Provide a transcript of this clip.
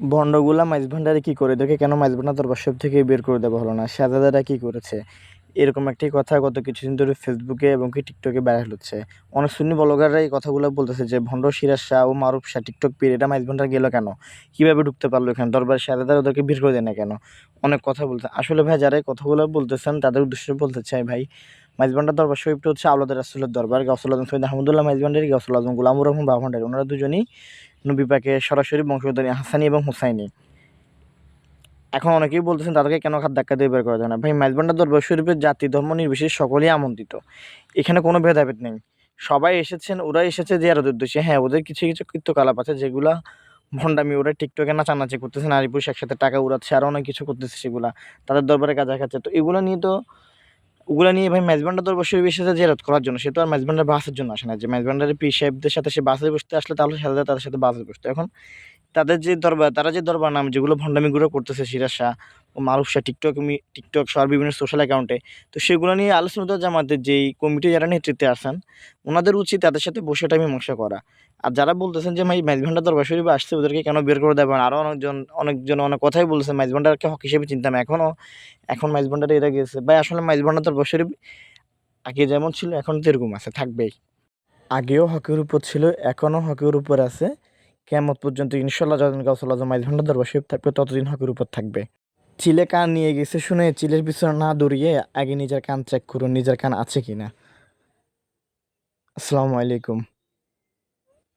ভণ্ডগুলা মাইজ ভান্ডারে কী করে? দেখে কেন মাইজ ভান্ডার দরবার সব থেকে বের করে দেওয়া হলো না? শাহজাদারা কী করেছে? এরকম একটি কথা গত কিছুদিন ধরে ফেসবুকে এবং কি টিকটকে ভাইরাল হচ্ছে। অনেক সুন্নি ব্লগাররা এই কথাগুলো বলতেছে যে ভণ্ড সিরাজ শাহ ও মারুফ শাহ টিকটক পীর এটা মাইজ ভান্ডার গেলো কেন? কীভাবে ঢুকতে পারল এখানে? দরবার শাহজাদার ওদেরকে বের করে দেয় না কেন? অনেক কথা বলতে, আসলে ভাই যারা এই কথাগুলো বলতেছেন, তাদের উদ্দেশ্যে বলতে চাই ভাই, মাইজ ভান্ডার দরবার শরীফটা হচ্ছে আলাদা রাসুলের দরবার গসল আজম সৈয়দ আহমদুল্লাহ মাইজ ভান্ডারি গসল আজম গুলামুর রহমান বাভান্ডারি ওনারা দুজনই নবী পাকে সরাসরি বংশধরী হাসানি এবং হুসাইনি। এখন অনেকেই বলতেছেন, তাদেরকে কেন খাত ধাক্কা দিয়ে বের করা যায় না? ভাই মাইজবান্ডার দরবার শরীফের জাতি, ধর্ম, নির্বিশেষে সকলেই আমন্ত্রিত। এখানে কোনো ভেদাভেদ নেই। সবাই এসেছেন ওরা এসেছে যে আরও উদ্দেশ্যে। হ্যাঁ ওদের কিছু কিছু কৃত্যকলাপ আছে, যেগুলা ভণ্ডামি, ওরা টিকটকে নাচানাচি করতেছে, নারী পুরুষ একসাথে টাকা উড়াচ্ছে আরও অনেক কিছু করতেছে সেগুলা। তাদের দরবারে কাজা খাচ্ছে। তো এগুলো নিয়ে তো ওগুলা নিয়ে ভাই মেজবান্ডার বসে বেশি সাথে জেরাত করার জন্য। সে তো আর ম্যাজব্যান্ডার বাসের জন্য আসে না। যে মেজবান্ডারের পি সাহেবদের সাথে সে বাসে বসতে আসলে তাহলে সাথে তাদের সাথে বাসে বসতো। এখন তাদের যে দরবার, তারা যে দরবার নাম যেগুলো ভণ্ডামিগুলো করতেছে সিরাজ শাহ মারুফ শাহ, টিকটক টিকটক সহ বিভিন্ন সোশ্যাল অ্যাকাউন্টে তো সেগুলো নিয়ে আলোচনা জামাতের যেই কমিটি যারা নেতৃত্বে আসেন ওনাদের উচিত তাদের সাথে বসে এটা মীমাংসা করা। আর যারা বলতেছেন যে, ভাই, মাইজভান্ডার দরবার শরীফে আসছে, ওদেরকে কেন বের করে দেবেন? আরও অনেকজন অনেকজন অনেক কথাই বলছে মাইজভান্ডারকে হক হিসেবে চিন্তাম এখনও এখন মাইজভান্ডারে এরা গেছে। ভাই, আসলে মাইজভান্ডার দরবার শরীফ আগে যেমন ছিল, এখন তো এরকম আছে, থাকবেই। আগেও হকের উপর ছিল এখনও হকের উপর আছে। কেমন পর্যন্ত ইনশাল্লাহ যতদিন গাউসুল্লাহ ভান্ডার দরবার শিব থাকবে, ততদিন হকের উপর থাকবে। চিলে কান নিয়ে গেছে শুনে চিলের পিছনে না দৌড়িয়ে আগে নিজের কান চেক করুন, নিজের কান আছে কি না আসসালামু আলাইকুম।